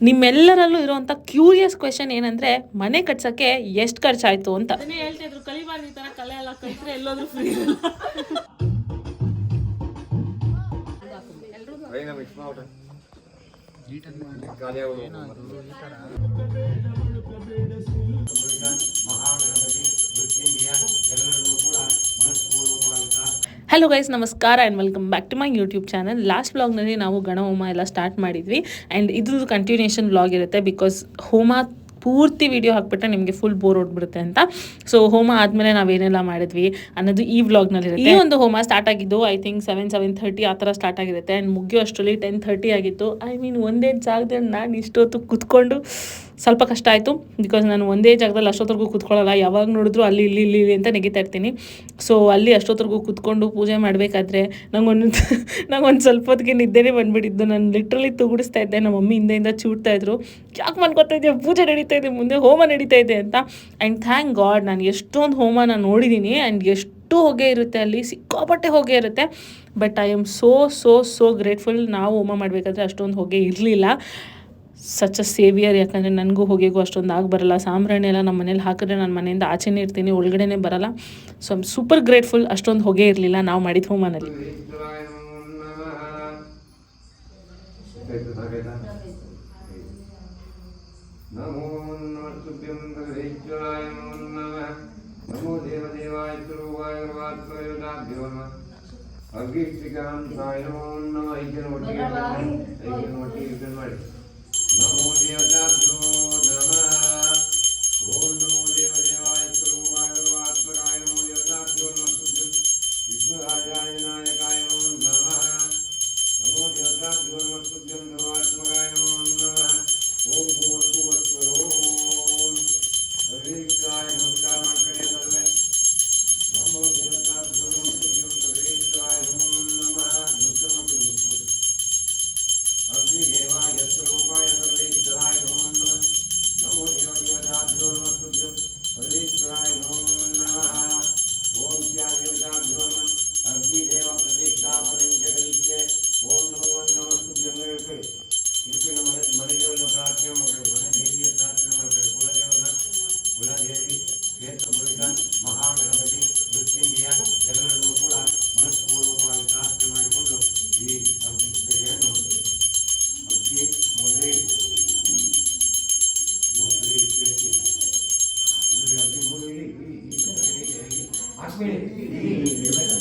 ನಿಮ್ಮೆಲ್ಲರಲ್ಲೂ ಇರುವಂತ curious question ಏನಂದ್ರೆ ಮನೆ ಕಟ್ಸಕ್ಕೆ ಎಷ್ಟು ಖರ್ಚಾಯ್ತು ಅಂತ. ಹೇಳ್ತಾ ಇದ್ರು ಕಲಿಬಾರ್ದು ಈ ತರ ಕಲೆ ಎಲ್ಲ ಕಲಿತ್ರೆ ಎಲ್ಲೋದ್ರೂ ಫ್ರೀ ಇರಲ್ಲ ಹಲೋ ಗೈಸ್ ನಮಸ್ಕಾರ and welcome back to my YouTube channel last ಬ್ಲಾಗ್ನಲ್ಲಿ ನಾವು ಗಣ ಹೋಮ ಎಲ್ಲ ಸ್ಟಾರ್ಟ್ ಮಾಡಿದ್ವಿ. ಆ್ಯಂಡ್ ಇದ್ರದ್ದು ಕಂಟಿನ್ಯೂಷನ್ ಬ್ಲಾಗ್ ಇರುತ್ತೆ ಬಿಕಾಸ್ ಹೋಮ ಪೂರ್ತಿ ವಿಡಿಯೋ ಹಾಕ್ಬಿಟ್ರೆ ನಿಮಗೆ ಫುಲ್ ಬೋರ್ ಹೊಡ್ಬಿಡುತ್ತೆ ಅಂತ. ಸೊ ಹೋಮ ಆದಮೇಲೆ ನಾವೇನೆಲ್ಲ ಮಾಡಿದ್ವಿ ಅನ್ನೋದು ಈ ವ್ಲಾಗ್ನಲ್ಲಿ ಈ ಒಂದು ಹೋಮ ಸ್ಟಾರ್ಟ್ ಆಗಿದ್ದು I think seven seven thirty ಆ ಥರ ಸ್ಟಾರ್ಟ್ ಆಗಿರುತ್ತೆ. ಆ್ಯಂಡ್ ಮುಗಿಯೋ ಅಷ್ಟರಲ್ಲಿ ಟೆನ್ ಥರ್ಟಿ ಆಗಿತ್ತು. ಐ ಮೀನ್ ಒಂದೇ ಜಾಗದಲ್ಲಿ ನಾನು ಇಷ್ಟೊತ್ತು ಕುತ್ಕೊಂಡು ಸ್ವಲ್ಪ ಕಷ್ಟ ಆಯಿತು. ಬಿಕಾಸ್ ನಾನು ಒಂದೇ ಜಾಗದಲ್ಲಿ ಅಷ್ಟೊತ್ತರೆಗೂ ಕೂತ್ಕೊಳ್ಳಲ್ಲ. ಯಾವಾಗ ನೋಡಿದ್ರು ಅಲ್ಲಿ, ಇಲ್ಲಿ ಇಲ್ಲಿ ಅಂತ ನೆಗಿತಾ ಇರ್ತೀನಿ. ಸೊ ಅಲ್ಲಿ ಅಷ್ಟೊತ್ತರೆಗೂ ಕೂತ್ಕೊಂಡು ಪೂಜೆ ಮಾಡಬೇಕಾದ್ರೆ ನಂಗೊಂದು ನಂಗೊಂದು ಸ್ವಲ್ಪ ಹೊತ್ತಿಗೆ ನಿದ್ದೆನೇ ಬಂದ್ಬಿಟ್ಟಿದ್ದು ನಾನು ಲಿಟ್ರಲಿ ತುಗುಡಿಸ್ತಾ ಇದ್ದೆ. ನಮ್ಮ ಮಮ್ಮಿ ಹಿಂದೆಯಿಂದ ಚೂಡ್ತಾ ಇದ್ರು. ಯಾಕೆ ಮನ್ಕೋತಾ ಇದೆಯಾ? ಪೂಜೆ ನಡೀತಾ ಇದೆ. ಮುಂದೆ ಹೋಮ ನಡೀತಾ ಇದೆ ಅಂತ. ಆ್ಯಂಡ್ ಥ್ಯಾಂಕ್ ಗಾಡ್ ನಾನು ಎಷ್ಟೊಂದು ಹೋಮ ನಾನು ನೋಡಿದ್ದೀನಿ ಆ್ಯಂಡ್ ಎಷ್ಟು ಹೊಗೆ ಇರುತ್ತೆ ಅಲ್ಲಿ. ಸಿಕ್ಕಾಪಟ್ಟೆ ಹೊಗೆ ಇರುತ್ತೆ. But I am so so so grateful ನಾವು ಹೋಮ ಮಾಡಬೇಕಾದ್ರೆ ಅಷ್ಟೊಂದು ಹೊಗೆ ಇರಲಿಲ್ಲ. ಸಚ್ ಅ ಸೇವಿಯರ್ ಯಾಕಂದರೆ ನನಗೂ ಹೊಗೆಗೂ ಅಷ್ಟೊಂದು ಆಗಿ ಬರಲ್ಲ ಸಾಂಬ್ರಾಣಿ ಎಲ್ಲ ನಮ್ಮ ಮನೇಲಿ ಹಾಕಿದ್ರೆ ನಾನು ಮನೆಯಿಂದ ಆಚೆನೇ ಇರ್ತೀನಿ ಒಳಗಡೆನೇ ಬರಲ್ಲ ಸೊ ಐಮ್ ಸೂಪರ್ ಗ್ರೇಟ್ಫುಲ್ ಅಷ್ಟೊಂದು ಹೊಗೆ ಇರಲಿಲ್ಲ ನಾವು ಮಾಡಿದ ಹೋಮನಲ್ಲಿ ಮಾಡಿ. no you're Namo Devantu ಹಾಕ್ಬೇಡಿ.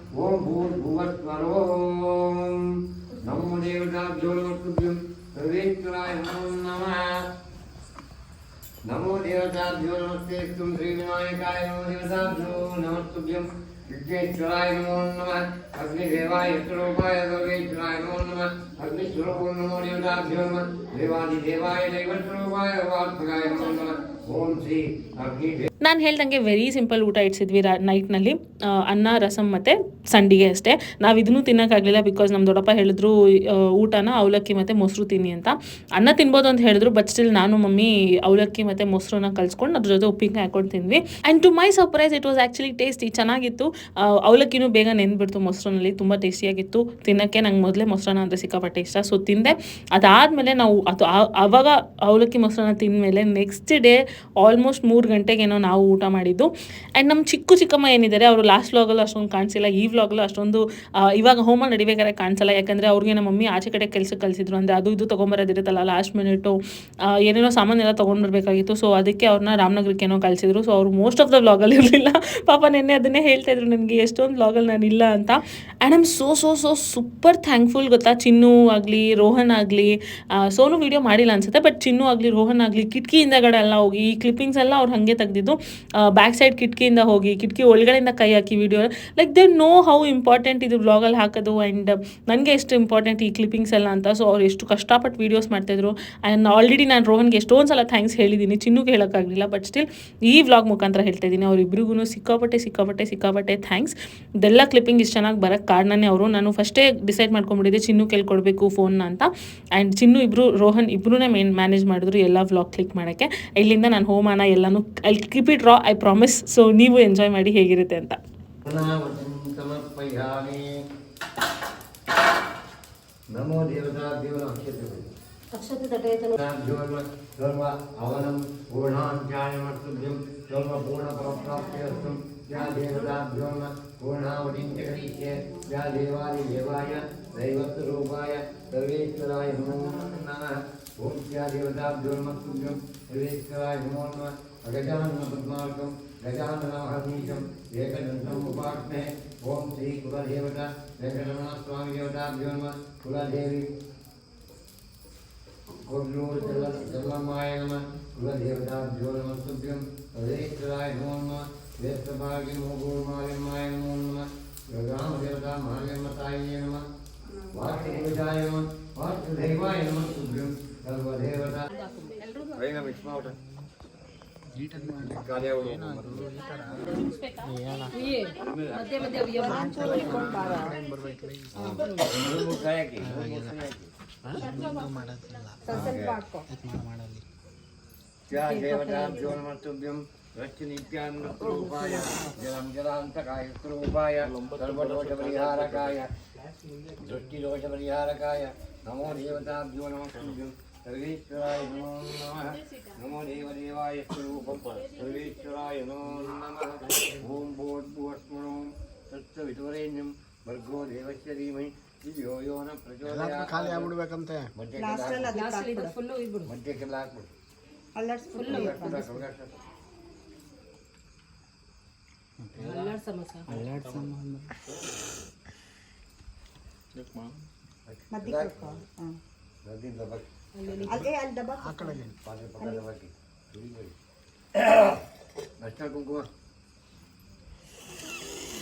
ಸ್ವಸ್ವಾಹ ಓಂ ಭೂರ್ಭುವಸ್ವರೋಂ ನಮೋ ದೇವತಾಭ್ಯೋ ನಮಸ್ತುಭ್ಯಂ ಸರ್ವೇಶ್ವರಾಯ ನಮೋ ನಮಃ ನಮೋ ದೇವತಾಭ್ಯೋ ನಮಸ್ತೆ ಸ್ತುಂ ಶ್ರೀ ವಿನಾಯಕಾಯ ನಮೋ ದೇವತಾಭ್ಯೋ ನಮಸ್ತುಭ್ಯಂ ವಿಘ್ನೇಶ್ವರಾಯ ನಮೋ ನಮಃ ಅಗ್ನಿದೇವಾಯ ಸ್ವರೂಪಾಯ ಸರ್ವೇಶ್ವರಾಯ ನಮೋ ನಮಃ ಅಗ್ನಿಸ್ವರೂಪಂ ನಮೋ ದೇವತಾಭ್ಯೋ ನಮಃ ದೇವಾದಿದೇವಾಯ ದೈವಸ್ವರೂಪಾಯ ವಾತ್ಮಕಾಯ ನಮೋ ನಮಃ ಓಂ ಶ್ರೀ ಅಗ್ನಿ ನಾನು ಹೇಳ್ದಂಗೆ ವೆರಿ ಸಿಂಪಲ್ ಊಟ ಇಡ್ಸಿದ್ವಿ ನೈಟ್ನಲ್ಲಿ ಅನ್ನ ರಸಮ್ ಮತ್ತು ಸಂಡಿಗೆ ಅಷ್ಟೇ. ನಾವು ಇದನ್ನು ತಿನ್ನೋಕ್ಕಾಗಲಿಲ್ಲ ಬಿಕಾಸ್ ನಮ್ಮ ದೊಡ್ಡಪ್ಪ ಹೇಳಿದ್ರು ಊಟನ ಅವಲಕ್ಕಿ ಮತ್ತು ಮೊಸರು ತಿನ್ನಿ ಅಂತ. ಅನ್ನ ತಿನ್ಬೋದು ಅಂತ ಹೇಳಿದ್ರು ಬಟ್ ಸ್ಟಿಲ್ ನಾನು, ಮಮ್ಮಿ ಅವಲಕ್ಕಿ ಮತ್ತು ಮೊಸರನ್ನ ಕಲ್ಸ್ಕೊಂಡು ಅದ್ರ ಜೊತೆ ಉಪ್ಪಿನಕಾಯಿ ಹಾಕೊಂಡು ತಿಂದ್ವಿ. And to my surprise it was actually tasty ಚೆನ್ನಾಗಿತ್ತು. ಅವಲಕ್ಕಿನೂ ಬೇಗ ನೆಂದ್ಬಿಡ್ತು ಮೊಸರಿನಲ್ಲಿ ತುಂಬ ಟೇಸ್ಟಿಯಾಗಿತ್ತು ತಿನ್ನೋಕ್ಕೆ ನಂಗೆ ಮೊದಲೇ ಮೊಸರನ್ನ ಅಂದರೆ ಸಿಕ್ಕಾಪಟ್ಟೆ ಇಷ್ಟ. ಸೊ ತಿಂದೆ. ಅದಾದಮೇಲೆ ನಾವು, ಅದು ಆವಾಗ ಅವಲಕ್ಕಿ ಮೊಸರನ್ನ ತಿಂದಮೇಲೆ ನೆಕ್ಸ್ಟ್ ಡೇ ಆಲ್ಮೋಸ್ಟ್ ಮೂರು ಗಂಟೆಗೇನೋ ನಾವು ಊಟ ಮಾಡಿದ್ದು. ಆ್ಯಂಡ್ ನಮ್ಮ ಚಿಕ್ಕ ಚಿಕ್ಕಮ್ಮ ಏನಿದ್ದಾರೆ, ಅವರು ಲಾಸ್ಟ್ ವ್ಲಾಗಲ್ಲೂ ಅಷ್ಟೊಂದು ಕಾಣಿಸಿಲ್ಲ, ಈ ವ್ಲಾಗಲ್ಲೂ ಅಷ್ಟೊಂದು ಇವಾಗ ಹೋಮ್ ನಡಿಬೇಕಾದ್ರೆ ಕಾಣಿಸಲ್ಲ. ಯಾಕಂದರೆ ಅವ್ರಿಗೆ ನಮ್ಮ ಮಮ್ಮಿ ಆಚೆ ಕಡೆ ಕೆಲಸಕ್ಕೆ ಕಲಿಸಿದ್ರು ಅಂದರೆ ಅದು ಇದು ತೊಗೊಂಬರೋದಿರುತ್ತಲ್ಲ ಲಾಸ್ಟ್ ಮಿನಿಟು ಏನೇನೋ ಸಾಮಾನೆಲ್ಲ ತೊಗೊಂಡ್ಬರ್ಬೇಕಾಗಿತ್ತು. ಸೊ ಅದಕ್ಕೆ ಅವ್ರನ್ನ ರಾಮನಗರಕ್ಕೇನೋ ಕಳಿಸಿದ್ರು. ಸೊ ಅವರು ಮೋಸ್ಟ್ ಆಫ್ ದ ವ್ಲಾಗಲ್ಲಿ ಇರಲಿಲ್ಲ. ಪಾಪ ನೆನ್ನೆ ಅದನ್ನೇ ಹೇಳ್ತಾ ಇದ್ರು ನನಗೆ, ಎಷ್ಟೊಂದು ವ್ಲಾಗಲ್ಲಿ ನಾನು ಇಲ್ಲ ಅಂತ. And I'm so so so super thankful ಗೊತ್ತಾ? ಚಿನ್ನು ಆಗಲಿ, ರೋಹನ್ ಆಗಲಿ ಸೋನು ವಿಡಿಯೋ ಮಾಡಿಲ್ಲ ಅನ್ಸುತ್ತೆ ಬಟ್ ಚಿನ್ನು ಆಗಲಿ, ರೋಹನ್ ಆಗಲಿ ಕಿಟಕಿಯಿಂದಗಡೆ ಎಲ್ಲ ಹೋಗಿ, ಈ ಕ್ಲಿಪ್ಪಿಂಗ್ಸ್ ಎಲ್ಲ ಅವ್ರು ಹಾಗೆ ತೆಗೆದಿದ್ದು. ಬ್ಯಾಕ್ ಸೈಡ್ ಕಿಟಕಿಯಿಂದ ಹೋಗಿ, ಕಿಟಕಿ ಒಳಗಡೆಯಿಂದ ಕೈ ಹಾಕಿ video like they know how important ಇದು ಬ್ಲಾಗಲ್ಲಿ ಹಾಕೋದು ಆ್ಯಂಡ್ ನನಗೆ ಎಷ್ಟು ಇಂಪಾರ್ಟೆಂಟ್ ಈ ಕ್ಲಿಪ್ಪಿಂಗ್ಸ್ ಎಲ್ಲ ಅಂತ. ಸೊ ಅವ್ರು ಎಷ್ಟು ಕಷ್ಟಪಟ್ಟು ವೀಡಿಯೋಸ್ ಮಾಡ್ತಾಯಿದ್ರು ಆ್ಯಂಡ್ ಆಲ್ರೆಡಿ ನಾನು ರೋಹನ್ಗೆ ಎಷ್ಟೊಂದು ಸಲ ಥ್ಯಾಂಕ್ಸ್ ಹೇಳಿದ್ದೀನಿ ಚಿನ್ನಕ್ಕೆ ಹೇಳೋಕ್ಕಾಗಲಿಲ್ಲ ಬಟ್ ಸ್ಟಿಲ್ ಈ ವ್ಲಾಗ್ ಮುಖಾಂತರ ಹೇಳ್ತಾ ಇದ್ದೀನಿ. ಅವರಿಬ್ಬರಿಗೂ ಸಿಕ್ಕಾಪಟ್ಟೆ ಸಿಕ್ಕಾಪಟ್ಟೆ ಸಿಕ್ಕಾಪಟ್ಟೆ ಥ್ಯಾಂಕ್ಸ್ ಇದೆಲ್ಲ ಕ್ಲಿಪ್ಪಿಂಗ್ ಇಷ್ಟು ಚೆನ್ನಾಗಿ ಬರೋಕ್ಕೆ ಕಾರಣನೇ ಅವರು. ನಾನು ಫಸ್ಟೇ ಡಿಸೈಡ್ ಮಾಡ್ಕೊಂಡ್ಬಿಟ್ಟಿದ್ದೆ ಚಿನ್ನು ಕೇಳ್ಕೊಡ್ಬೇಕು ಫೋನ್ನ ಅಂತ. ಆ್ಯಂಡ್ ಚಿನ್ನು ಇಬ್ಬರು ರೋಹನ್ ಇಬ್ಬರೂ ಮೇನ್ ಮ್ಯಾನೇಜ್ ಮಾಡಿದ್ರು ಎಲ್ಲ ವ್ಲಾಗ್ ಕ್ಲಿಕ್ ಮಾಡೋಕ್ಕೆ. ಇಲ್ಲಿಂದ ನಾನು ಹೋಮಾನ ಎಲ್ಲನೂ ಐ ಕೀಪ್ ಇಟ್ ರಾ ಐ ಪ್ರಾಮಿಸ್ ಸೊ ನೀವು ಎಂಜಾಯ್ ಮಾಡಿ ಹೇಗಿರುತ್ತೆ ಅಂತ. ಅಕ್ಷತೆ ಅವನ ನಮೋ ದೇವತಾಭ್ಯೋ ನಕ್ಷತ್ರಭ್ಯೋರ್ವ ಅವನಂ ಪೂರ್ಣಾಂಚಾಯಮಸ್ತುಭ್ಯಂ ಸ್ವರ್ವ ಪೂರ್ಣಫಲಪ್ರಾಪ್ತಿರಸ್ತು ಯಾ ದೇವತಾಭ್ಯೋ ಪೂರ್ಣಾವತಿಂ ಪೂರ್ಣ ಕರಿಷ್ಯೆ ಯಾ या देवताभ्योम पूर्णावधिं जगदीश्ये सर्वेश्वराय नमो नमः ओम या देवताभ्योर्मस्तुभ्यं सर्वेश्वराय नमो नमः गजानन पद्मार्कं एकदन्तम् उपाग्ने ओम श्री कुलदेवता वेङ्कटरमणस्वामिदेवताभ्यो नमः कुलदेवी कोल्लूर नमः कुलदेवताभ्यो नमस्तुभ्यं सर्वेश्वराय नमो नमः ನಮೋ ಗೋಮಾಯಮ್ಮಾಯ ನಮೋ ನಮಃ ಗಂಗಾಮದೇವತಾ ಮಹಾಗಮ್ಮ ತಾಯಿಯೇ ನಮಃ ವಾಸ್ತುಪೂಜಾಯ ನಮಃ ವಾಸ್ತುದೈವಾಯ ನಮಃ ತುಭ್ಯಂ ಸರ್ವದೇವತಾ ಬೇಗ ಮಿಕ್ಸ್ ಮಾಡ ಕಾರ್ಯ ದೇವತಾಭ್ಯೋನ್ಮಸ್ತುಭ್ಯಂ ರಕ್ಷನಿತ್ಯಾನ್ಮಸ್ತೂಪಾಯ ಜಲಂ ಜಲಾಂತಕಾಯ ಸ್ವರೂಪಾಯ ಸರ್ವದೋಷಪರಿಹಾರಕಾಯ ದೃಷ್ಟಿದೋಷಪರಿಹಾರಕಾಯ ನಮೋ ದೇವತಾಭ್ಯೋ ನಮಸ್ತುಭ್ಯಂ ಸರ್ವೇಶ್ವರಾಯ ನಮೋ ನಮಃ ನಮೋ ದೇವದೇವಾಯ ಸ್ವರೂಪಂ ಸರ್ವೇಶ್ವರಾಯ ನಮೋ ನಮಃ ಓಂ ಭೂರ್ಭುವಸ್ಮರೋ ತತ್ಸವಿತುವರೇಣ್ಯಂ ಭರ್ಗೋ ದೇವಸ್ಯ ಧೀಮಹಿ ಧಿಯೋ ಯೋ ನ ಪ್ರಚೋದಯಾತ್ ಖಾಲಿ ಆಗ್ಬಿಡ್ಬೇಕಂತೆ ಮಧ್ಯಕ್ಕೆಲ್ಲ ಮಧ್ಯಕ್ಕೆಲ್ಲ ಹಾಕ್ಬಿಡು ಆ ಕಡೆಗೆ ಅಷ್ಟ ಕುಂಕುಮ ಎಲ್ಲ ಮಿಕ್ಸ್ ಮಾಡಲಿಲ್ಲ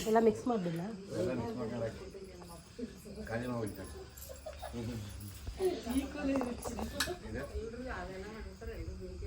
ಎಲ್ಲ ಮಿಕ್ಸ್ ಮಾಡ್ಕೊಂಡು ಖಾಲಿ ಮಾಡ್ಬಿಡ್ತಾರೆ ನಮೋ ನಮಃ ಸರ್ವೇಶ್ವರಾಯ ನಮೋ ನಮಃ ನಮೋ ದೇವದೇವಾಯ ಸ್ವರೂಪಾಯ ನಮೋ ದೇವತಾಯ ನಮೋ ನಮಃ ನಿರ್ಗಾಢ ಕುಂಕುಮಾಕ್ಷತಾಂ ಸಮರ್ಪಯಾಮಿ ಏ ಯಾಕೆ ಮನೆಗೆ ಹೋಗಿ ಚಿತ್ರಾನ್ನ ಮಾಡ್ಕೋಬೇಕು ಈಶ್ವರಾಯ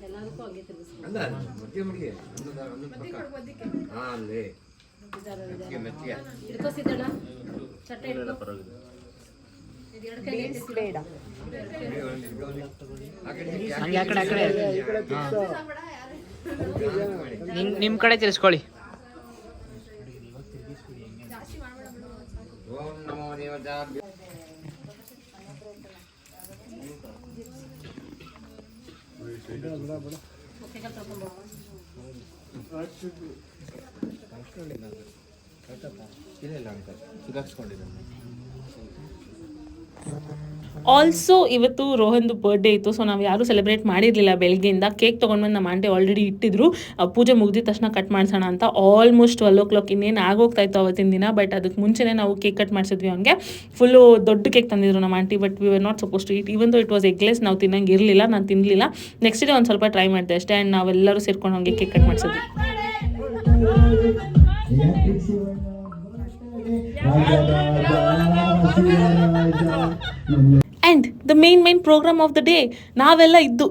ಮುಂದೆ ಮಾತಾಡ್ತೀರಿ ಸುಮ್ಮನೆ ಕಾಮಿಡಿ ಬೇಜಾರು ಬಾಳೆಹಣ್ಣು ಹೆಂಗೆ ತುರಿ ಇದೆ ಅಲ್ಲ. ಮಧ್ಯ ಮಡಿಗೆ ಒಂದೊಂದು ಒಂದೊಂದು ಪಕ್ಕ ಹಾ ಅಲ್ಲಿ ಮೆತ್ತಿಗೆ ಮೆತ್ತಿಗೆ ಹಂಗೆ ಆ ಕಡೆ ಆ ಕಡೆ. ನಿಮ್ ನಿಮ್ಮ ಕಡೆ ತಿಳಿಸ್ಕೊಳ್ಳಿ ಓಂ ನಮೋ ದೇವತಾಭ್ಯ ಇಲ್ಲ ಇಲ್ಲ ಅಂಕಲ್. ಸುಧಾರಿಸ್ಕೊಂಡಿದ್ದಾನೆ ಆಲ್ಸೋ ಇವತ್ತು ರೋಹನ್ದು ಬರ್ಡೇ ಇತ್ತು ಸೊ ನಾವು ಯಾರೂ ಸೆಲೆಬ್ರೇಟ್ ಮಾಡಿರಲಿಲ್ಲ ಬೆಳಗ್ಗೆಯಿಂದ ಕೇಕ್ ತೊಗೊಂಡ್ಬಂದು ನಮ್ಮ ಆಂಟಿ ಆಲ್ರೆಡಿ ಇಟ್ಟಿದ್ರು. ಪೂಜೆ ಮುಗಿದ ತಕ್ಷಣ ಕಟ್ ಮಾಡಿಸೋಣ ಅಂತ ಆಲ್ಮೋಸ್ಟ್ ಟ್ವೆಲ್ ಓ ಕ್ಲಾಕ್ ಇನ್ನೇನು ಆಗೋಗ್ತಾ ಇತ್ತು ಅವತ್ತಿನ ದಿನ ಬಟ್ ಅದಕ್ಕೆ ಮುಂಚೆನೇ ನಾವು ಕೇಕ್ ಕಟ್ ಮಾಡಿಸಿದ್ವಿ ಅವ್ನಿಗೆ. ಫುಲ್ಲು ದೊಡ್ಡ ಕೇಕ್ ತಂದಿದ್ರು ನಮ್ಮ aunty but we are not suppose to it even it was eggless ನಾವು ತಿನ್ನಂಗೆ ಇರಲಿಲ್ಲ, ನಾನು ತಿನ್ನಲಿಲ್ಲ ನೆಕ್ಸ್ಟ್ ಡೇ ಒಂದು ಸ್ವಲ್ಪ ಟ್ರೈ ಮಾಡಿದೆ ಅಷ್ಟೇ ಆ್ಯಂಡ್ ನಾವೆಲ್ಲರೂ ಸೇರ್ಕೊಂಡು ಹಂಗೆ cake cut ಮಾಡಿಸಿದ್ವಿ. And the main main program of the day ನಾವೆಲ್ಲ ಇದ್ದು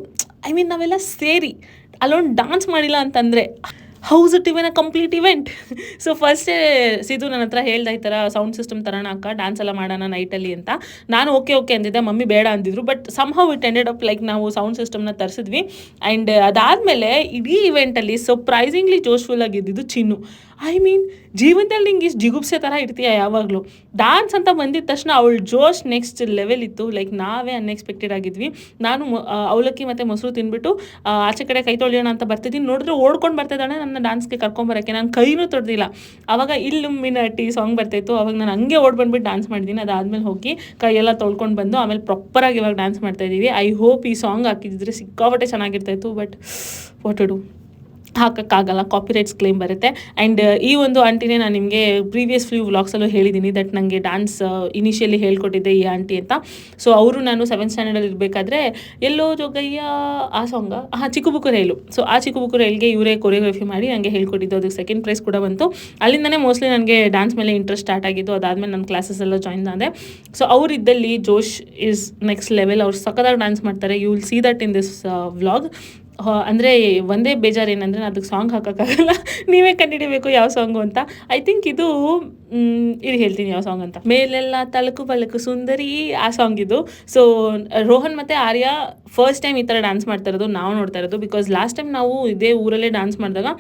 ಐ ಮೀನ್ ನಾವೆಲ್ಲ ಸೇರಿ, ಅಲ್ಲೊಂದು ಡಾನ್ಸ್ ಮಾಡಿಲ್ಲ ಅಂತಂದರೆ house it even a complete event so ಫಸ್ಟೇ ಸಿದು ನನ್ನ ಹತ್ರ ಹೇಳ್ದ ಈ ಥರ ಸೌಂಡ್ ಸಿಸ್ಟಮ್ ತರೋಣ ಅಕ್ಕ ಡ್ಯಾನ್ಸ್ ಎಲ್ಲ ಮಾಡೋಣ ನೈಟಲ್ಲಿ ಅಂತ. ನಾನು ಓಕೆ ಓಕೆ ಅಂದಿದ್ದೆ, ಮಮ್ಮಿ ಬೇಡ ಅಂದಿದ್ರು but somehow it ended up like ನಾವು ಸೌಂಡ್ ಸಿಸ್ಟಮ್ನ ತರಿಸಿದ್ವಿ. ಆ್ಯಂಡ್ ಅದಾದಮೇಲೆ ಇಡೀ ಇವೆಂಟಲ್ಲಿ ಸರ್ಪ್ರೈಸಿಂಗ್ಲಿ ಜೋಶ್ಫುಲ್ ಆಗಿದ್ದಿದ್ದು ಚಿನ್ನು. ಐ ಮೀನ್ ಜೀವನದಲ್ಲಿ ನಿಂಗೆ ಇಷ್ಟು ಜಿಗುಪ್ಸೆ ಥರ ಇರ್ತೀಯ ಯಾವಾಗಲೂ? ಡಾನ್ಸ್ ಅಂತ ಬಂದಿದ ತಕ್ಷಣ ಅವಳು ಜೋಶ್ ನೆಕ್ಸ್ಟ್ ಲೆವೆಲ್ ಇತ್ತು. ಲೈಕ್ ನಾವೇ ಅನ್ಎಕ್ಸ್ಪೆಕ್ಟೆಡ್ ಆಗಿದ್ವಿ. ನಾನು ಅವಲಕ್ಕಿ ಮತ್ತು ಮೊಸರು ತಿನ್ಬಿಟ್ಟು ಆಚೆ ಕಡೆ ಕೈ ತೊಳೆಯೋಣ ಅಂತ ಬರ್ತಿದ್ದೀನಿ. ನೋಡಿದ್ರೆ ಓಡ್ಕೊಂಡು ಬರ್ತಿದ್ದಾಳೆ ನನ್ನ ಡಾನ್ಸ್ಗೆ ಕರ್ಕೊಂಬರೋಕ್ಕೆ ನಾನು ಕೈನೂ ತೊಡ್ದಿಲ್ಲ. ಆವಾಗ ಇಲ್ಲಿ ಮಿನಟಿ ಸಾಂಗ್ ಬರ್ತಾಯಿತ್ತು ಅವಾಗ ನಾನು ಹಂಗೆ ಓಡ್ ಬಂದ್ಬಿಟ್ಟು ಡಾನ್ಸ್ ಮಾಡಿದ್ದೀನಿ ಅದಾದಮೇಲೆ ಹೋಗಿ ಕೈಯೆಲ್ಲ ತೊಳ್ಕೊಂಡು ಬಂದು ಆಮೇಲೆ ಪ್ರಾಪರಾಗಿ ಇವಾಗ ಡ್ಯಾನ್ಸ್ ಮಾಡ್ತಾ ಇದ್ದೀವಿ ಐ ಹೋಪ್ ಈ ಸಾಂಗ್ ಹಾಕಿದ್ರೆ ಸಿಕ್ಕಾಪಟ್ಟೆ ಚೆನ್ನಾಗಿರ್ತಾಯಿತ್ತು ಬಟ್ ವಾಟ್ ಟು ಹಾಕೋಕ್ಕಾಗಲ್ಲ ಕಾಪಿರೈಟ್ಸ್ ಕ್ಲೇಮ್ ಬರುತ್ತೆ. ಆ್ಯಂಡ್ ಈ ಒಂದು ಆಂಟಿನೇ ನಾನು ನಿಮಗೆ ಪ್ರೀವಿಯಸ್ ಫ್ಯೂ ವ್ಲಾಗ್ಸಲ್ಲೂ ಹೇಳಿದ್ದೀನಿ ದಟ್ ನನಗೆ ಡ್ಯಾನ್ಸ್ ಇನಿಷಿಯಲಿ ಹೇಳ್ಕೊಟ್ಟಿದ್ದೆ ಈ ಆಂಟಿ ಅಂತ. ಸೊ ಅವರು ನಾನು ಸೆವೆಂತ್ ಸ್ಟ್ಯಾಂಡರ್ಡಲ್ಲಿ ಇರಬೇಕಾದ್ರೆ, ಎಲ್ಲೋ ಜೊಗಯ್ಯ, ಆ ಸಾಂಗ ಹಾಂ ಚಿಕ್ಕ ಬುಕ್ಕು ರೈಲು ಸೊ ಆ ಚಿಕ್ಕ ಬುಕ್ಕು ರೈಲ್ಗೆ ಇವರೇ ಕೊರಿಯೋಗ್ರಫಿ ಮಾಡಿ ನನಗೆ ಹೇಳ್ಕೊಟ್ಟಿದ್ದು. ಅದಕ್ಕೆ ಸೆಕೆಂಡ್ ಪ್ರೈಸ್ ಕೂಡ ಬಂತು. ಅಲ್ಲಿಂದನೇ ಮೋಸ್ಟ್ಲಿ ನನಗೆ ಡ್ಯಾನ್ಸ್ ಮೇಲೆ ಇಂಟ್ರೆಸ್ಟ್ ಸ್ಟಾರ್ಟ್ ಆಗಿದ್ದು. ಅದಾದಮೇಲೆ ನನ್ನ ಕ್ಲಾಸಸ್ ಎಲ್ಲ ಜಾಯಿನ್ ಆದೆ. ಸೊ ಅವರಿದ್ದಲ್ಲಿ ಜೋಶ್ ಇಸ್ ನೆಕ್ಸ್ಟ್ ಲೆವೆಲ್ ಅವ್ರು ಸಖತ್ತಾಗಿ ಡ್ಯಾನ್ಸ್ ಮಾಡ್ತಾರೆ. You will see that in this vlog ಅಂದರೆ ಒಂದೇ ಬೇಜಾರು ಏನಂದರೆ ಅದಕ್ಕೆ ಸಾಂಗ್ ಹಾಕೋಕ್ಕಾಗಲ್ಲ. ನೀವೇ ಕಂಡುಹಿಡಿಬೇಕು ಯಾವ ಸಾಂಗು ಅಂತ. ಐ ಥಿಂಕ್ ಇದು ಇದು ಹೇಳ್ತೀನಿ ಯಾವ ಸಾಂಗ್ ಅಂತ. ಮೇಲೆಲ್ಲ ತಳಕು ಬಳಕು ಸುಂದರಿ ಆ ಸಾಂಗ್ ಇದು. ಸೊ ರೋಹನ್ ಮತ್ತೆ ಆರ್ಯ ಫಸ್ಟ್ ಟೈಮ್ ಈ ಥರ ಡ್ಯಾನ್ಸ್ ಮಾಡ್ತಾ ಇರೋದು ನಾವು ನೋಡ್ತಾ ಇರೋದು ಬಿಕಾಸ್ ಲಾಸ್ಟ್ ಟೈಮ್ ನಾವು ಇದೇ ಊರಲ್ಲೇ ಡ್ಯಾನ್ಸ್ ಮಾಡಿದಾಗ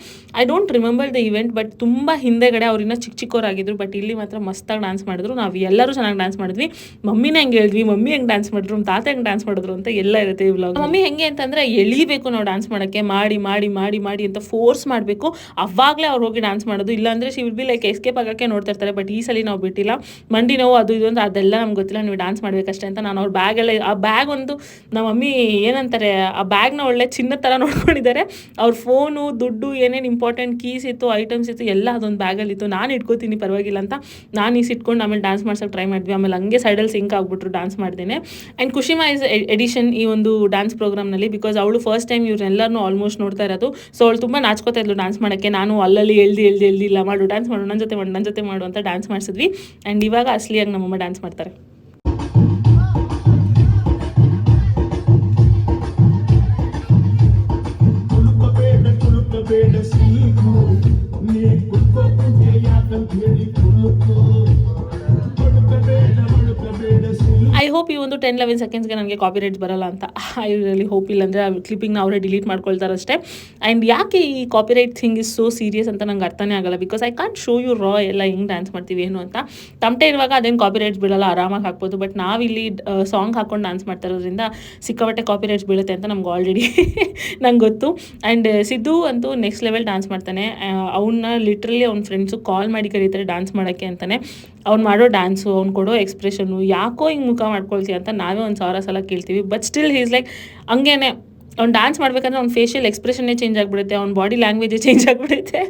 I don't remember the event but ತುಂಬ ಹಿಂದೆಗಡೆ ಅವ್ರಿನ ಚಿಕ್ಕ ಚಿಕ್ಕವರಾಗಿದ್ರು ಬಟ್ ಇಲ್ಲಿ ಮಾತ್ರ ಮಸ್ತಾಗಿ ಡ್ಯಾನ್ಸ್ ಮಾಡಿದ್ರು. ನಾವು ಎಲ್ಲರೂ ಚೆನ್ನಾಗಿ ಡ್ಯಾನ್ಸ್ ಮಾಡಿದ್ವಿ. ಮಮ್ಮಿನ ಹೆಂಗೆ ಹೇಳಿದ್ವಿ? ಮಮ್ಮಿ ಹೆಂಗೆ ಡ್ಯಾನ್ಸ್ ಮಾಡಿದ್ರು? ತಾತ ಹೆಂಗೆ ಡ್ಯಾನ್ಸ್ ಮಾಡಿದ್ರು ಅಂತ ಎಲ್ಲ ಇರುತ್ತೆ ಈ ವ್ಲಾಗ್ ಮಮ್ಮಿ ಹೆಂಗೆ ಅಂತಂದ್ರೆ ಎಳಿಬೇಕು ನಾವು ಡ್ಯಾನ್ಸ್ ಮಾಡೋಕ್ಕೆ. ಮಾಡಿ ಮಾಡಿ ಮಾಡಿ ಮಾಡಿ ಅಂತ ಫೋರ್ಸ್ ಮಾಡಬೇಕು. ಅವಾಗಲೇ ಅವ್ರು ಹೋಗಿ ಡ್ಯಾನ್ಸ್ ಮಾಡೋದು. ಇಲ್ಲಾಂದರೆ she will be like escape ಆಗೋಕ್ಕೆ ನೋಡ್ತಾ ಇರ್ತಾರೆ ಬಟ್ ಈ ಸಲ ನಾವು ಬಿಟ್ಟಿಲ್ಲ. ಮಂಡಿ ನೋವು ಅದು ಇದು ಅಂತ ಅದೆಲ್ಲ ನಮ್ಗೆ ಗೊತ್ತಿಲ್ಲ, ನೀವು ಡ್ಯಾನ್ಸ್ ಮಾಡ್ಬೇಕಷ್ಟೇ ಅಂತ ನಾನು ಅವ್ರ ಬ್ಯಾಗೆಲ್ಲ ಆ ಬ್ಯಾಗ್ ಒಂದು ನಮ್ಮ ಮಮ್ಮಿ ಏನಂತಾರೆ, ಆ ಬ್ಯಾಗ್ನ ಒಳ್ಳೆ ಚಿನ್ನದ ಥರ ನೋಡ್ಕೊಂಡಿದ್ದಾರೆ. ಅವ್ರ ಫೋನು ದುಡ್ಡು, ಏನೇನು ಇಂಪಾರ್ಟೆಂಟ್ ಕೀಸ್ ಇತ್ತು ಐಟಮ್ಸ್ ಇತ್ತು, ಎಲ್ಲ ಅದೊಂದು ಬ್ಯಾಗಲ್ಲಿ ಇತ್ತು ನಾನು ಇಟ್ಕೋತೀನಿ, ಪರವಾಗಿಲ್ಲ ಅಂತ ನಾನು ಈಸ್ ಇಟ್ಕೊಂಡು ಆಮೇಲೆ ಡ್ಯಾನ್ಸ್ ಮಾಡ್ಸೋಕೆ ಟ್ರೈ ಮಾಡಿದ್ವಿ. ಆಮೇಲೆ ಹಂಗೆ ಸೈಡಲ್ಲಿ ಸಿಂಕ್ ಆಗಿಬಿಟ್ರು ಡ್ಯಾನ್ಸ್ ಮಾಡ್ದೇನೆ. ಆ್ಯಂಡ್ ಖುಷಿಮಾ ಇಸ್ ಎಡಿಷನ್ ಈ ಒಂದು ಡ್ಯಾನ್ಸ್ ಪ್ರೋಗ್ರಾಮ್ನಲ್ಲಿ ಬಿಕಾಸ್ ಅವಳು ಫಸ್ಟ್ ಟೈಮ್ ಇವ್ರನ್ನೆಲ್ಲರೂ ಆಲ್ಮೋಸ್ಟ್ ನೋಡ್ತಾ ಇರೋದು. ಸೊ ಅವಳು ತುಂಬ ನಾಚ್ಕೋತಾ ಇದ್ಲು ಡ್ಯಾನ್ಸ್ ಮಾಡೋಕ್ಕೆ. ನಾನು ಅಲ್ಲಲ್ಲಿ ಎಳ್ದು ಎಳ್ದು ಎಳ್ದಿಲ್ಲ ಮಾಡು ಡ್ಯಾನ್ಸ್ ಮಾಡು ನನ್ನ ಜೊತೆ ಮಾಡು ನನ್ನ ಜೊತೆ ಮಾಡು ಅಂತ ಡ್ಯಾನ್ಸ್ ಮಾಡಿಸಿದ್ವಿ. ಆ್ಯಂಡ್ ಇವಾಗ ಅಸಲಿಯಾಗಿ ನಮ್ಮಮ್ಮ ಡ್ಯಾನ್ಸ್ ಮಾಡ್ತಾರೆ. ಕುಲುಕಬೇಡ ಕುಲುಕಬೇಡ ಸಿಲ್ಕು ನೀ ಕುಲ್ಕೋಕುಂಟೆ ಯಾಕಂತ ಹೇಳಿ ಐ ಹೋಪ್ ಈ ಒಂದು ಟೆನ್ ಲೆವೆನ್ ಸೆಕೆಂಡ್ಸ್ಗೆ ನನಗೆ ಕಾಪಿರೈಟ್ಸ್ ಬರಲ್ಲ ಅಂತ. ಐ ರಿಯಲಿ ಹೋಪ್ ಇಲ್ಲಾಂದರೆ ಆ ಕ್ಲಿಪ್ಪಿಂಗ್ನ ಅವರೇ ಡಿಲೀಟ್ ಮಾಡ್ಕೊಳ್ತಾರೆ ಅಷ್ಟೇ. ಆ್ಯಂಡ್ ಯಾಕೆ ಈ copyright thing is so serious ಅಂತ ನಂಗೆ ಅರ್ಥನೇ ಆಗಲ್ಲ because I can't show you ರಾ ಎಲ್ಲ ಹಿಂಗೆ ಡ್ಯಾನ್ಸ್ ಮಾಡ್ತೀವಿ ಏನು ಅಂತ. ತಮಟೆ ಇರುವಾಗ ಅದೇನು ಕಾಪಿರೈಟ್ಸ್ ಬೀಳಲ್ಲ, ಆರಾಮಾಗಿ ಹಾಕ್ಬೋದು ಬಟ್ ನಾವಿಲ್ಲಿ ಸಾಂಗ್ ಹಾಕೊಂಡು ಡ್ಯಾನ್ಸ್ ಮಾಡ್ತಾ ಇರೋದ್ರಿಂದ ಸಿಕ್ಕಾಪಟ್ಟೆ ಕಾಪಿರೈಟ್ಸ್ ಬೀಳುತ್ತೆ ಅಂತ ನಮ್ಗೆ ಆಲ್ರೆಡಿ ನಂಗೆ ಗೊತ್ತು. ಆ್ಯಂಡ್ ಸಿದ್ದು ಅಂತೂ ನೆಕ್ಸ್ಟ್ ಲೆವೆಲ್ ಡ್ಯಾನ್ಸ್ ಮಾಡ್ತಾನೆ. ಅವನ್ನ ಲಿಟ್ರಲಿ ಅವ್ನ ಫ್ರೆಂಡ್ಸು ಕಾಲ್ ಮಾಡಿ ಕರೀತಾರೆ ಡ್ಯಾನ್ಸ್ ಮಾಡೋಕ್ಕೆ ಅಂತಾನೆ. ಅವ್ನು ಮಾಡೋ ಡ್ಯಾನ್ಸು ಅವ್ನು ಕೊಡೋ ಎಕ್ಸ್ಪ್ರೆಷನು ಯಾಕೋ ಹಿಂಗೆ ಮುಖ ಮಾಡ್ಕೊಳ್ತೀಯ ಅಂತ ನಾವೇ ಒಂದು ಸಾವಿರ ಸಲ ಕೇಳ್ತೀವಿ. ಬಟ್ ಸ್ಟಿಲ್ ಹೀಸ್ ಲೈಕ್ ಹಂಗೇನೆ, ಅವ್ನು ಡ್ಯಾನ್ಸ್ ಮಾಡಬೇಕಂದ್ರೆ ಅವ್ನ ಫೇಶಿಯಲ್ ಎಕ್ಸ್ಪ್ರೆಷನ್ನೇ ಚೇಂಜ್ ಆಗಿಬಿಡುತ್ತೆ, ಅವ್ನ ಬಾಡಿ ಲ್ಯಾಂಗ್ವೇಜೇ ಚೇಂಜ್ ಆಗಿಬಿಡುತ್ತೆ.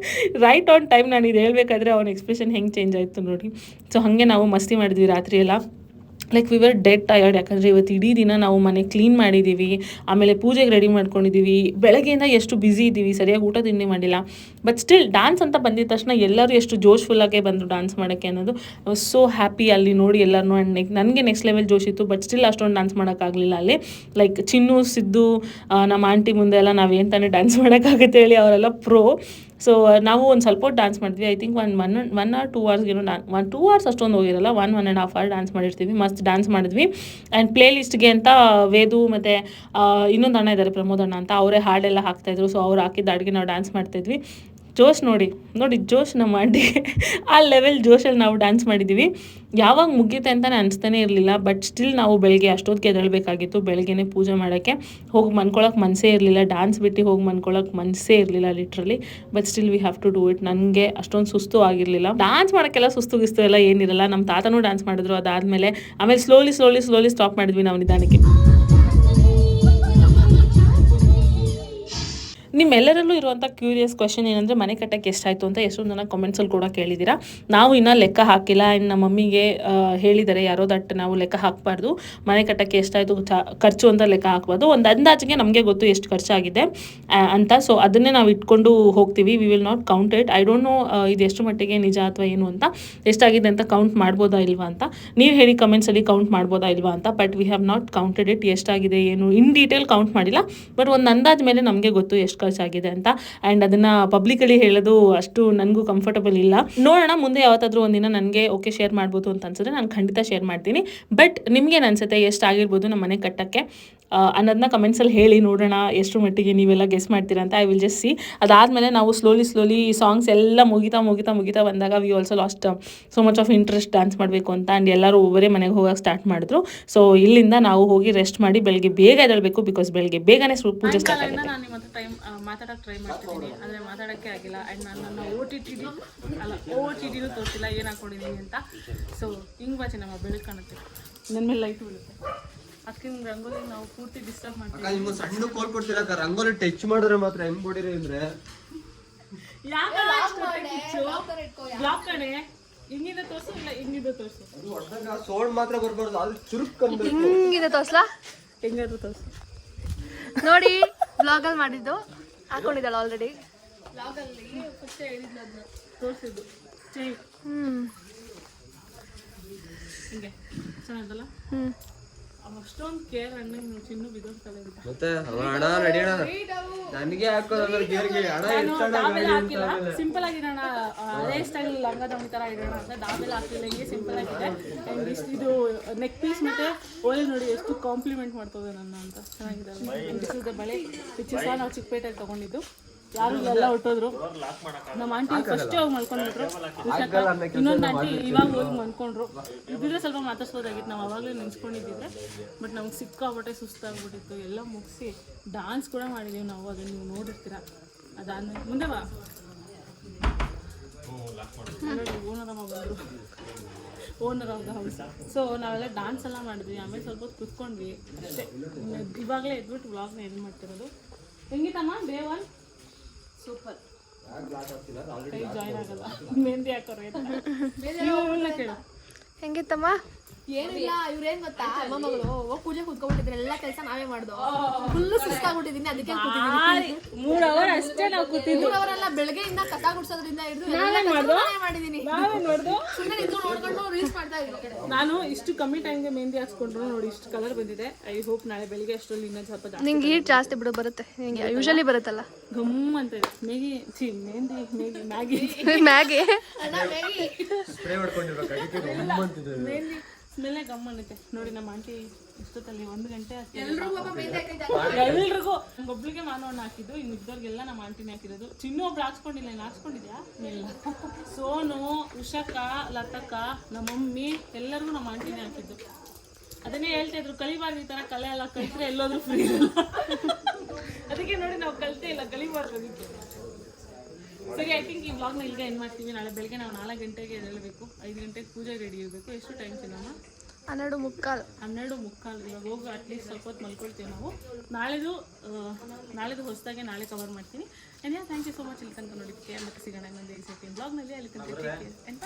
ರೈಟ್ ಆನ್ ಟೈಮ್ ನಾನು ಇದು ಹೇಳಬೇಕಾದ್ರೆ ಅವ್ನ ಎಕ್ಸ್ಪ್ರೆಷನ್ ಹೆಂಗೆ ಚೇಂಜ್ ಆಯಿತು ನೋಡಿ. ಸೊ ಹಾಗೆ ನಾವು ಮಸ್ತಿ ಮಾಡಿದ್ವಿ ರಾತ್ರಿ ಎಲ್ಲ like we were dead tired ಯಾಕಂದರೆ ಇವತ್ತು ಇಡೀ ದಿನ ನಾವು ಮನೆ ಕ್ಲೀನ್ ಮಾಡಿದ್ದೀವಿ ಆಮೇಲೆ ಪೂಜೆಗೆ ರೆಡಿ ಮಾಡ್ಕೊಂಡಿದ್ದೀವಿ ಬೆಳಗ್ಗೆಯಿಂದ ಎಷ್ಟು ಬ್ಯುಸಿ ಇದ್ದೀವಿ ಸರಿಯಾಗಿ ಊಟ ತಿಂಡಿ ಮಾಡಿಲ್ಲ. ಬಟ್ ಸ್ಟಿಲ್ ಡ್ಯಾನ್ಸ್ ಅಂತ ಬಂದಿದ ತಕ್ಷಣ ಎಲ್ಲರೂ ಎಷ್ಟು ಜೋಶ್ಫುಲ್ಲಾಗೆ ಬಂದರು ಡ್ಯಾನ್ಸ್ ಮಾಡೋಕ್ಕೆ ಅನ್ನೋದು. ಸೋ ಹ್ಯಾಪಿ ಅಲ್ಲಿ ನೋಡಿ ಎಲ್ಲರೂ ಆ್ಯಂಡ್ ನೆಕ್ ನನಗೆ ನೆಕ್ಸ್ಟ್ ಲೆವೆಲ್ ಜೋಶ್ ಇತ್ತು ಬಟ್ ಸ್ಟಿಲ್ ಅಷ್ಟೊಂದು ಡ್ಯಾನ್ಸ್ ಮಾಡೋಕ್ಕಾಗಲಿಲ್ಲ ಅಲ್ಲಿ. ಲೈಕ್ ಚಿನ್ನು, ಸಿದ್ದು ನಮ್ಮ ಆಂಟಿ ಮುಂದೆ ಎಲ್ಲ ನಾವೇನು ತಾನೇ ಡ್ಯಾನ್ಸ್ ಮಾಡೋಕ್ಕಾಗುತ್ತೆ ಹೇಳಿ ಅವರೆಲ್ಲ ಪ್ರೋ ಸೊ ನಾವು ಒಂದು ಸ್ವಲ್ಪ ಡ್ಯಾನ್ಸ್ ಮಾಡಿದ್ವಿ. I think one one one or two ಅವರ್ಸ್ಗೇನೋ ಡ್ಯಾನ್ ಒನ್ ಟೂ ಅವರ್ಸ್ ಅಷ್ಟೊಂದು ಹೋಗಿರಲ್ಲ. One one and half hour dance ಮಾಡಿರ್ತೀವಿ. ಮಸ್ತ್ ಡ್ಯಾನ್ಸ್ ಮಾಡಿದ್ವಿ. ಆ್ಯಂಡ್ ಪ್ಲೇ ಲಿಸ್ಟ್ಗೆ ಅಂತ ವೇದು ಮತ್ತು ಇನ್ನೊಂದು ಅಣ್ಣ ಇದ್ದಾರೆ ಪ್ರಮೋದ್ ಅಣ್ಣ ಅಂತ, ಅವರೇ ಹಾಡೆಲ್ಲ ಹಾಕ್ತಾಯಿದ್ರು ಸೊ ಅವ್ರು ಹಾಕಿದ್ದ ಹಾಡಿಗೆ ನಾವು ಡ್ಯಾನ್ಸ್ ಮಾಡ್ತಾಯಿದ್ವಿ ಜೋಶ್ ನೋಡಿ ನೋಡಿ ಜೋಶ್ ನಮ್ಮ ಆಂಟಿಗೆ ಆ ಲೆವೆಲ್ ಜೋಶಲ್ಲಿ ನಾವು ಡ್ಯಾನ್ಸ್ ಮಾಡಿದ್ದೀವಿ ಯಾವಾಗ ಮುಗಿಯುತ್ತೆ ಅಂತಲೇ ಅನಿಸ್ತಾನೆ ಇರಲಿಲ್ಲ ಬಟ್ ಸ್ಟಿಲ್ ನಾವು ಬೆಳಗ್ಗೆ ಅಷ್ಟೊತ್ತಿಗೆ ಎದಳಬೇಕಾಗಿತ್ತು ಬೆಳಗ್ಗೆನೇ ಪೂಜೆ ಮಾಡೋಕ್ಕೆ. ಹೋಗಿ ಮನ್ಕೊಳಕ್ಕೆ ಮನಸ್ಸೇ ಇರಲಿಲ್ಲ ಡ್ಯಾನ್ಸ್ ಬಿಟ್ಟು ಹೋಗಿ ಮನ್ಕೊಳಕ್ಕೆ ಮನಸ್ಸೇ ಇರಲಿಲ್ಲ literally but still we have to do it ನನಗೆ ಅಷ್ಟೊಂದು ಸುಸ್ತು ಆಗಿರಲಿಲ್ಲ. ಡ್ಯಾನ್ಸ್ ಮಾಡೋಕ್ಕೆಲ್ಲ ಸುಸ್ತು ಗಿಸ್ತು ಎಲ್ಲ ಏನಿರಲ್ಲ ನಮ್ಮ ತಾತನೂ ಡ್ಯಾನ್ಸ್ ಮಾಡಿದ್ರು, ಅದಾದಮೇಲೆ ಆಮೇಲೆ ಸ್ಲೋಲಿ ಸ್ಲೋಲಿ ಸ್ಲೋಲಿ ಸ್ಟಾಪ್ ಮಾಡಿದ್ವಿ ನಾವು ನಿಧಾನಕ್ಕೆ. ನಿಮ್ಮೆಲ್ಲರಲ್ಲೂ ಇರುವಂಥ ಕ್ಯೂರಿಯಸ್ ಕ್ವೆಶನ್ ಏನಂದರೆ ಮನೆ ಕಟ್ಟಕ್ಕೆ ಎಷ್ಟಾಯಿತು ಅಂತ ಎಷ್ಟೊಂದು ಜನ ಕಮೆಂಟ್ಸಲ್ಲಿ ಕೂಡ ಕೇಳಿದ್ದೀರಾ ನಾವು ಇನ್ನೂ ಲೆಕ್ಕ ಹಾಕಿಲ್ಲ. ಆ್ಯಂಡ್ ನಮ್ಮ ಮಮ್ಮಿಗೆ ಹೇಳಿದ್ದಾರೆ ಯಾರೋ ದಟ್ ನಾವು ಲೆಕ್ಕ ಹಾಕಬಾರ್ದು. ಮನೆ ಕಟ್ಟಕ್ಕೆ ಎಷ್ಟಾಯಿತು ಖರ್ಚು ಅಂತ ಲೆಕ್ಕ ಹಾಕ್ಬಾರ್ದು. ಒಂದು ಅಂದಾಜಿಗೆ ನಮಗೆ ಗೊತ್ತು ಎಷ್ಟು ಖರ್ಚಾಗಿದೆ ಅಂತ. ಸೊ ಅದನ್ನೇ ನಾವು ಇಟ್ಕೊಂಡು ಹೋಗ್ತೀವಿ. We will not count it I don't know ಇದು ಎಷ್ಟು ಮಟ್ಟಿಗೆ ನಿಜ ಅಥವಾ ಏನು ಅಂತ. ಎಷ್ಟಾಗಿದೆ ಅಂತ ಕೌಂಟ್ ಮಾಡ್ಬೋದಾ ಇಲ್ವಾ ಅಂತ. ನೀವು ಹೇಳಿ ಕಮೆಂಟ್ಸಲ್ಲಿ ಕೌಂಟ್ ಮಾಡ್ಬೋದಾ ಇಲ್ವಾ ಅಂತ. But we have not counted it ಎಷ್ಟಾಗಿದೆ, ಏನು ಇನ್ ಡೀಟೇಲ್ ಕೌಂಟ್ ಮಾಡಿಲ್ಲ. ಬಟ್ ಒಂದು ಅಂದಾಜ್ ಮೇಲೆ ನಮಗೆ ಗೊತ್ತು ಎಷ್ಟು ಖರ್ಚಾಗಿದೆ ಅಂತ. ಆ್ಯಂಡ್ ಅದನ್ನು ಪಬ್ಲಿಕಲಿ ಹೇಳೋದು ಅಷ್ಟು ನನಗೂ ಕಂಫರ್ಟಬಲ್ ಇಲ್ಲ. ನೋಡೋಣ, ಮುಂದೆ ಯಾವತ್ತಾದರೂ ಒಂದಿನ ನನಗೆ ಓಕೆ ಶೇರ್ ಮಾಡ್ಬೋದು ಅಂತ ಅನ್ಸಿದ್ರೆ ನಾನು ಖಂಡಿತ ಶೇರ್ ಮಾಡ್ತೀನಿ. ಬಟ್ ನಿಮ್ಗೇನು ಅನ್ಸುತ್ತೆ ಎಷ್ಟಾಗಿರ್ಬೋದು ನಮ್ಮ ಮನೆ ಕಟ್ಟಕ್ಕೆ? ಅನ್ನೋದನ್ನ ಕಮೆಂಟ್ಸಲ್ಲಿ ಹೇಳಿ ನೋಡೋಣ ಎಷ್ಟು ಮಟ್ಟಿಗೆ ನೀವೆಲ್ಲ ಗೆಸ್ ಮಾಡ್ತೀರಾ ಅಂತ ಐ ವಿಲ್ ಜಸ್ಟ್ ಸಿ ಅದಾದಮೇಲೆ ನಾವು ಸ್ಲೋಲಿ ಸ್ಲೋಲಿ ಸಾಂಗ್ಸ್ ಎಲ್ಲ ಮುಗಿತಾ ಮುಗಿತಾ ಮುಗಿತಾ ಬಂದಾಗ we also lost so much of interest dance ಮಾಡಬೇಕು ಅಂತ ಆ್ಯಂಡ್ ಎಲ್ಲರೂ ಒಬ್ಬರೇ ಮನೆಗೆ ಹೋಗೋಕೆ ಸ್ಟಾರ್ಟ್ ಮಾಡಿದ್ರು. ಸೊ ಇಲ್ಲಿಂದ ನಾವು ಹೋಗಿ ರೆಸ್ಟ್ ಮಾಡಿ ಬೆಳಗ್ಗೆ ಬೇಗ ಎದಳಬೇಕು ಬಿಕಾಸ್ ಬೆಳಗ್ಗೆ ಬೇಗನೆ ಪೂಜೆ ಸ್ಟಾರ್ಟ್ ಆಗುತ್ತೆ. ನಾನು ನಿಮ್ಮ ಹತ್ರ ಟೈಮ್ ಮಾತಾಡೋಕೆ ಟ್ರೈ ಮಾಡ್ತಿದ್ದೀನಿ. ಅಂದರೆ ಮಾತಾಡೋಕ್ಕೆ ಆಗಿಲ್ಲ. ಆ್ಯಂಡ್ ನಾನು ನನ್ನ ಓ ಟಿ ಟಿ ಅಲ್ಲ ಓ ಟಿ ಟಿನೂ ತೋರಿಸಿಲ್ಲ. ಏನು ಹಾಕೊಂಡಿದ್ದೀನಿ ಅಂತ. ಸೊ ಹಿಂಗೆ ಬಾಚೆ ನಮ್ಮ ಬೆಳಕು ಕಾಣುತ್ತೆ. ನನ್ನ ಮೇಲೆ ಲೈಟ್ ಬೀಳುತ್ತೆ. ರಂಗೋಲಿ ನಾವು ಪೂರ್ತಿ ಡಿಸ್ಟರ್ಬ್ ಮಾಡ್ತೀವಿ. ಸಣ್ಣ ಕೋಲ್ ಕೊಡ್ತೀರಾ ಅಕ್ಕ, ರಂಗೋಲಿ ಟಚ್ ಮಾಡಿದ್ರೆ ಮಾತ್ರ ಹೆಂಗ್ ಕೊಡಿರಿ ಅಂದ್ರೆ? ಬ್ಲಾಕ್ ಕಣೆ. ಹಿಂಗಿದೆ ತೋರಿಸು ಇಲ್ಲ ಹಿಂಗಿದೆ ತೋರಿಸು? ಸೋಡ್ ಮಾತ್ರ ಬರ್ಬಾರ್ದು ಅದು ಚುರುಕ್ ಹಿಂಗಿದೆ ತೋರ್ಸ್ಲಾ? ಹೆಂಗಾದ್ರು ತೋರ್ಸು. ನೋಡಿ ಬ್ಲಾಗಲ್ಲಿ ಮಾಡಿದ್ದು. ಹಾಕೊಂಡಿದ್ದಾಳ ಆಲ್ರೆಡಿ ತೋರಿಸಿದ್ದು. ಚೈ ಹ್ಮ್. ಹಿಂಗೆ. ಚೆನ್ನಾಗಲ್ಲ ಹ್ಮ್. ಅಷ್ಟೊಂದು ಕೇರ್ ಅಣ್ಣ ಚಿನ್ನು ಬಿದ್ದೋಗ್ತದೆ ಅಂತ ಮತ್ತೆ ಅವ ಅಣ್ಣ ನಡಿ ಅಣ್ಣ? ನನಗೆ ಹಾಕೋದಂದ್ರೆ ಗೇರ್ಗೆ ಡಾಬೆಲ್ಲ ಸಿಂಪಲ್ ಆಗಿ ಇಡೋಣ. ಅದೇ ಸ್ಟೈಲ್ ಲಂಗ ದಮಿ ತರ ಇಡೋಣ ಅಂತ ಡಾಬೆಲ್ಲ ಹಾಕಿಲ್ಲ ಹಿಂಗೆ ಸಿಂಪಲ್ ಆಗಿದೆ And ಇಷ್ಟು ಇದು ನೆಕ್ ಪೀಸ್ ಮತ್ತೆ ಓಲೆ ನೋಡಿ ಎಷ್ಟು ಕಾಂಪ್ಲಿಮೆಂಟ್ ಮಾಡ್ತದೆ ನನ್ನ ಅಂತ. ಚೆನ್ನಾಗಿದೆ ಬಳೆ ಸಹ ನಾವು ಚಿಕ್ಕಪೇಟೆಯಲ್ಲಿ ತಗೊಂಡಿದ್ದು. ಯಾರು ಎಲ್ಲ ಹೊಟ್ಟೋದ್ರು ನಮ್ಮ ಆಂಟಿ ಫಸ್ಟ್ ಹೋಗಿ ಮಲ್ಕೊಂಡ್ಬಿಟ್ರು. ಇನ್ನೊಂದು ಆಂಟಿ ಇವಾಗ ಹೋಗಿ ಮಲ್ಕೊಂಡ್ರು. ಇದ್ರೆ ಸ್ವಲ್ಪ ಮಾತಾಡ್ಸ್ಬೋದಾಗಿತ್ತು ನಾವು ಅವಾಗಲೇ ನೆನ್ಸ್ಕೊಂಡಿದ್ದಿದ್ರೆ. ಬಟ್ ನಮ್ಗೆ ಸಿಕ್ಕಾಪಟ್ಟೆ ಸುಸ್ತಾಗ್ಬಿಟ್ಟಿತ್ತು. ಎಲ್ಲ ಮುಗಿಸಿ ಡಾನ್ಸ್ ಕೂಡ ಮಾಡಿದ್ವಿ ನಾವು. ಅದನ್ನ ನೀವು ನೋಡಿರ್ತೀರ? ಅದಾದ್ಮೇಲೆ ಮುಂದೆ ಬಾ. ಓನರ್ ಅಮ್ಮ ಬಂದರು. Owner of the house so ನಾವೆಲ್ಲ ಡಾನ್ಸ್ ಎಲ್ಲ ಮಾಡಿದ್ವಿ. ಆಮೇಲೆ ಸ್ವಲ್ಪ ಹೊತ್ತು ಕುತ್ಕೊಂಡ್ವಿ. ಅಷ್ಟೇ. ಇವಾಗಲೇ ಎದ್ಬಿಟ್ಟು ವ್ಲಾಗ್ನ ಏನು ಮಾಡ್ತಿರೋದು. ಹೆಂಗಿತ್ತಮ್ಮ? ಡೇ ಒನ್ ಸೂಪರ್ ಕೈ ಜಾಯ್ನ್ ಆಗಲ್ಲ. ಮೆಹಂದಿ ಹಾಕೋರು ಹೆಂಗಿತ್ತಮ್ಮ? ಏನಿಲ್ಲ ಇವ್ರೇನ್ ಗೊತ್ತಾ? ಅಮ್ಮ ಮಗಳು ಹೋಗ್ ಪೂಜೆ ಕುತ್ಕೊಂಡ್ಬಿಟ್ಟಿದ್ರೆ ಎಲ್ಲಾ ಕೆಲಸ ನಾವೇ ಮಾಡ್ದು. ಫುಲ್ ಸುಸ್ತಾಗ್ಬಿಟ್ಟಿದೀನಿ ಅದಕ್ಕೆ ಮೂರು ಅವರ್ ಅಷ್ಟೇ ನಾವು ಕೂತಿದ್ವಿ. ಅವರೆಲ್ಲ ಬೆಳಗ್ಗೆಯಿಂದ ಕಸ ಗುಡ್ಸೋದ್ರಿಂದ ಹಿಡಿದು ಮಾಡಿದೀನಿ. ನಾವೇ ಮಾಡ್ದು. ಸುಮ್ಮನೆ ನಿಂತು ನೋಡ್ಕೊಂಡು ರೀಲ್ಸ್ ಮಾಡ್ತಾ ಇದ್ರು ನಾನು ಇಷ್ಟು ಕಮ್ಮಿ ಟೈಮ್ಗೆ ಮೆಹಂದಿ ಹಾಕ್ಸ್ಕೊಂಡ್ರು ನೋಡಿ ಇಷ್ಟು ಕಲರ್ ಬಂದಿದೆ. ಐ ಹೋಪ್ ನಾಳೆ ಬೆಳಿಗ್ಗೆ ಅಷ್ಟರಲ್ಲಿ ಇನ್ನೊಂದು ಸ್ವಲ್ಪ ಜಾಸ್ತಿ ನಿಂಗೆ ಹೀಟ್ ಜಾಸ್ತಿ ಬಿಡು ಬರುತ್ತೆ. ನಿಂಗೆ ಯೂಶಲಿ ಬರುತ್ತಲ್ಲ. ಗಮ್ ಅಂತ ಇದೆ. ಮೇಗಿ ಛೀ mehndi Maggi Maggi Maggi spray ಹೊಡ್ಕೊಂಡಿರ್ಬೇಕು ಅದಕ್ಕೆ ಗಮ್ ಅಂತಿದೆ. ಮೆಹಂದಿ ಸ್ಮೆಲ್ಲೇ ಗಮ್ ಅನ್ನುತ್ತೆ. ನೋಡಿ ನಮ್ಮ ಆಂಟಿ ಇಷ್ಟೊತ್ತಲ್ಲಿ ಒಂದು ಗಂಟೆ ಎಲ್ರಿಗೂ ಒಬ್ಳಿಗೆ ಮಾನವಣ್ಣ ಹಾಕಿದ್ದು ಇನ್ನು ಇದ್ದವ್ರಿಗೆಲ್ಲ ನಮ್ಮ ಆಂಟಿನೇ ಹಾಕಿರೋದು. ಚಿನ್ನು ಒಬ್ರು ಹಾಕ್ಸ್ಕೊಂಡಿಲ್ಲ ಏನು ಹಾಕ್ಸ್ಕೊಂಡಿದ್ಯಾ? ಇಲ್ಲ. ಸೋನು ಉಷಕ್ಕ ಲತಕ್ಕ ನಮ್ಮ ಮಮ್ಮಿ ಎಲ್ಲರಿಗೂ ನಮ್ಮ ಆಂಟಿನೇ ಹಾಕಿದ್ದು. ಅದನ್ನೇ ಹೇಳ್ತಾ ಇದ್ರು ಕಲಿಬಾರ್ದು ಈ ತರ ಕಲೆ ಎಲ್ಲ ಕಲಿತ್ರೆ ಎಲ್ಲೋದ್ರೂ ಫ್ರೀ ಅದಕ್ಕೆ ನೋಡಿ ನಾವು ಕಲಿತೇ ಇಲ್ಲ ಕಲಿಬಾರ್ದು ಅದಕ್ಕೆ. ಸರಿ ಐ ಥಿಂಕ್ ಈ ವ್ಲಾಗ್ನ ಇಲ್ಲಿಗೆ ಏನು ಮಾಡ್ತೀವಿ. ನಾಳೆ ಬೆಳಗ್ಗೆ ನಾವು ನಾಲ್ಕು ಗಂಟೆಗೆ ಎದ್ದೇಳಬೇಕು. ಐದು ಗಂಟೆಗೆ ಪೂಜೆ ರೆಡಿ ಇರಬೇಕು. ಎಷ್ಟು ಟೈಮ್ ಚಿನ್ನಮ್ಮ ಹನ್ನೆರಡು ಮುಕ್ಕಾಲು. ಹನ್ನೆರಡು ಮುಕ್ಕಾಲು. ಇವಾಗ ಹೋಗಿ ಅಟ್ಲೀಸ್ಟ್ ಸ್ವಲ್ಪ ಹೊತ್ತು ಮಲ್ಕೊಳ್ತೀವಿ ನಾವು. ನಾಳೆದು ನಾಳೆದು ಹೊಸದಾಗೆ ನಾಳೆ ಕವರ್ ಮಾಡ್ತೀನಿ. ಏನೇ ಥ್ಯಾಂಕ್ ಯು ಸೊ ಮಚ್ ಇಲ್ಲಿ ತನಕ ನೋಡಿದ್ದಕ್ಕೆ. ಮತ್ತೆ ಸಿಗೋಣ ಇನ್ನೊಂದು ಎಕ್ಸೈಟಿಂಗ್ ಬ್ಲಾಗ್ನಲ್ಲಿ ಅಲ್ಲಿ ತನಕ ಎಂತ